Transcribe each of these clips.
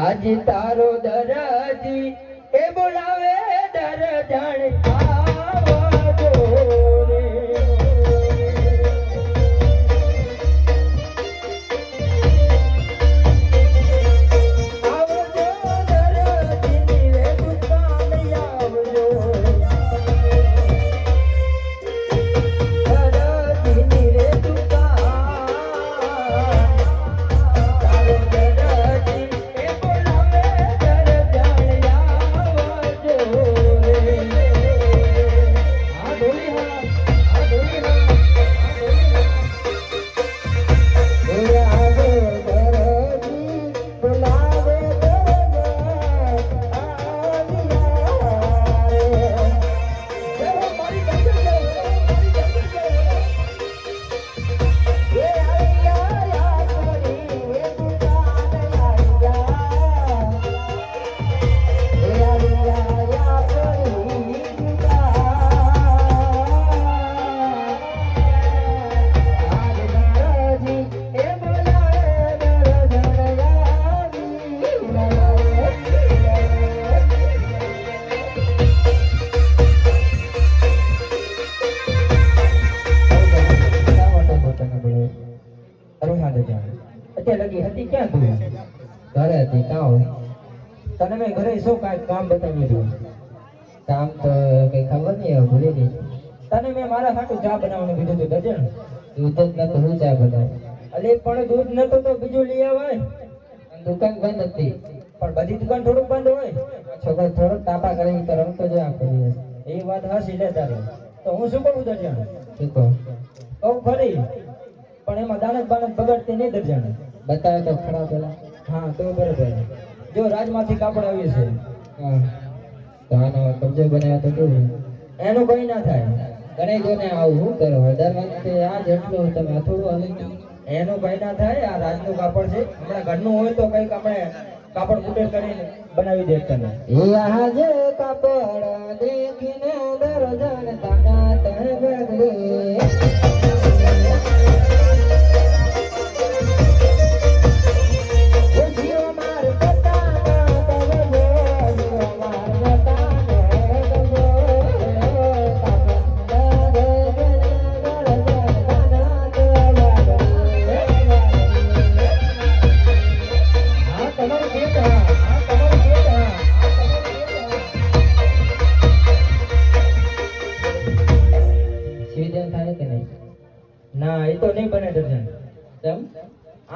આજ તારો દરજી એ બોલાવે દર જાણ આવજો. અત્યારે લગી હતી ક્યાં તું? ઘરે હતી કાં તને મેં ઘરે શું કાંઈક કામ બતાવ્યું હતું કામ તો કઈ ખબર નહીં ભૂલી ગઈ. તને મેં મારા હાટુ ચા બનાવવાનું કીધું હતું ગજણ દૂધ જ નતું હું ચા બનાવ? અલે પણ દૂધ નતો તો બીજું લઈ આવે દુકાન બંધ હતી. પણ બધી દુકાન થોડુંક બંધ હોય. છોકરો થોડોક તાપા કરે તો રમતો જ આખો એ વાત હશે લે તારે. તો હું શું કહું દર્જન? શું કહું? ખરી પણ એમાં દાનત બાનત બગડતી નહીં દરજાણે. બતાવે તો ખરા પેલા. હા તો બરાબર જો રાજમાંથી કાપડ આવ્યું છે. હા. તો આનો કબજો બનાવ્યો તો કેવું એનું કઈ ના થાય. ગણાઈ જો ને આવું શું કરો? હળદર વખતે આ જેટલું તમે થોડું હાલે એનું કઈ ના થાય. આ રાજનું કાપડ છે. હમણાં ઘરનું હોય તો કંઈક આપણે કાપડ કુટેર કરીને બનાવી દે તને એ આજે કાપડ દેખીને દરજન તાના તને બગડે. કે નહીં? ના એ તો નહીં બને દર્શન. કેમ?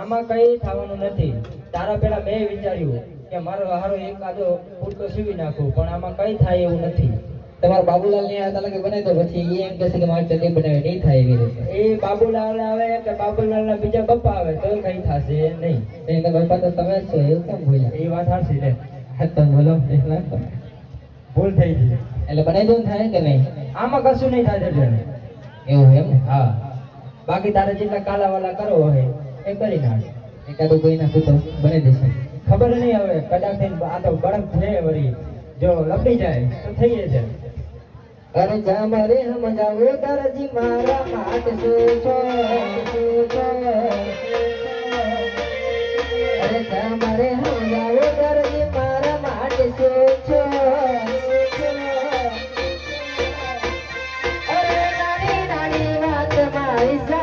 આમાં કઈ થવાનું નથી. તારા પેલા મેં વિચાર્યું કે મારો હારો એક આદો ફૂટ તો સીવી નાખું પણ આમાં કઈ થાય એવું નથી. તમારા બાબુલાલ ને આવતા લાગે બને તો પછી એ એમ કહેશે કે મારે ચટણી બનાવે નહીં થાય એવી રીતે. એ બાબુલાલ આવે કે બાબુલાલ ના બીજા પપ્પા આવે તો કઈ થશે નહીં. એના પપ્પા તો તમે જ છો એવું કેમ બોલ્યા? એ વાત સાચી રે તો બોલો ભૂલ થઈ ગઈ. એટલે બનાવી દો થાય કે નહીં? આમાં કશું નહીં થાય એવું એમ હા. બાકી તારે જેટલા કાલા વાલા કરો હોય એ કરી નાખ. એકાદું કોઈ નાખું તો બની દેશે ખબર નહીં હવે કદાચ આ તો બળક છે વળી. જો લપડી જાય, તો થઈ જાય અરે જા મારે હમ જાવો દરજી મારા હાથ સે છો વાત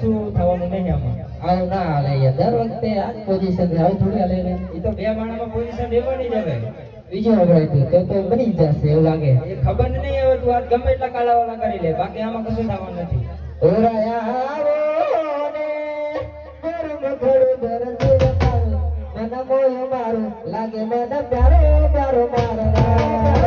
પાછું થવાનું નહીં આમાં આવું ના હાલે દર વખતે આ પોઝિશન હવે થોડી હાલે એ તો બે માણામાં પોઝિશન લેવાની જ હવે બીજું હવડાવ્યું તો તો બની જશે એવું લાગે ખબર નહીં હવે તું આ ગમે એટલા કાલાવાળા કરી લે બાકી આમાં કશું થવાનું નથી ઓરાયા આવો ને મારું લાગે મને પ્યારો પ્યારો મારા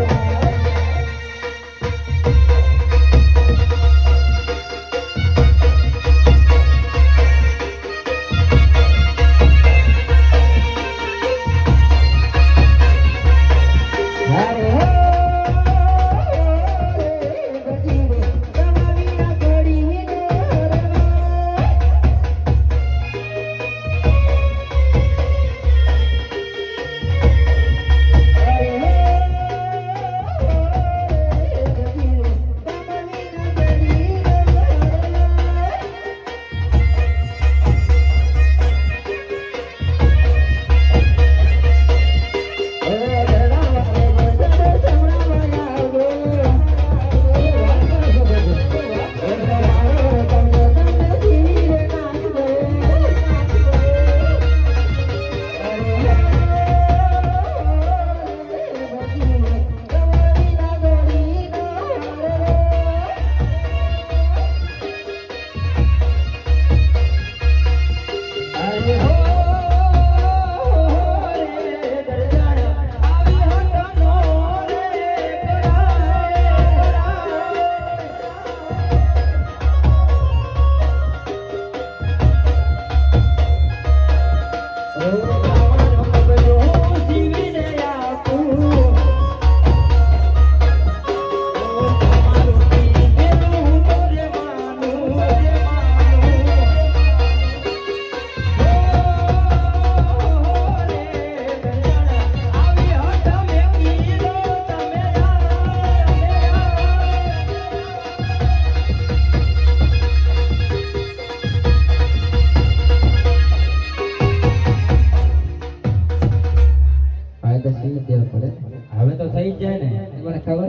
હવે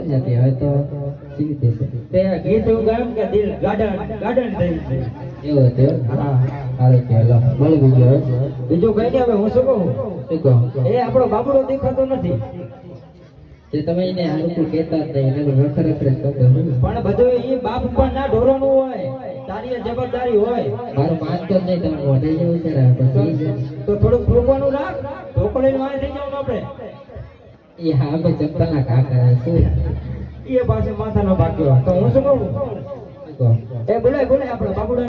મને ખબર જ હતી હવે તો સીવી દેશે તે ગીત ગાયું કે દિલ ગાર્ડન ગાર્ડન થઈ છે એવું હતું? હા કે લો મળી ગયું હવે. બીજું કઈ નહીં હવે હું શું કહું? શું કહું? એ આપણો બાબુડો દેખાતો નથી. જે તમે એને આ લોકો કહેતા જ નહીં એને રખર રખર જ કરતો પણ બધું એ બાપ પણ ના ઢોરોનું હોય તારી એ હોય. મારો માનતો જ નહીં તમે મોઢે જેવું છે. તો થોડુંક રોકવાનું રાખ ઢોકળીને વાય થઈ જવાનું આપણે. એ હા ભાઈ ચપ્પલના કાકા શું એ પાસે માથાનો ભાગ્યો તો હું શું કહું? એ બોલાય બોલાય આપણે બાબુડા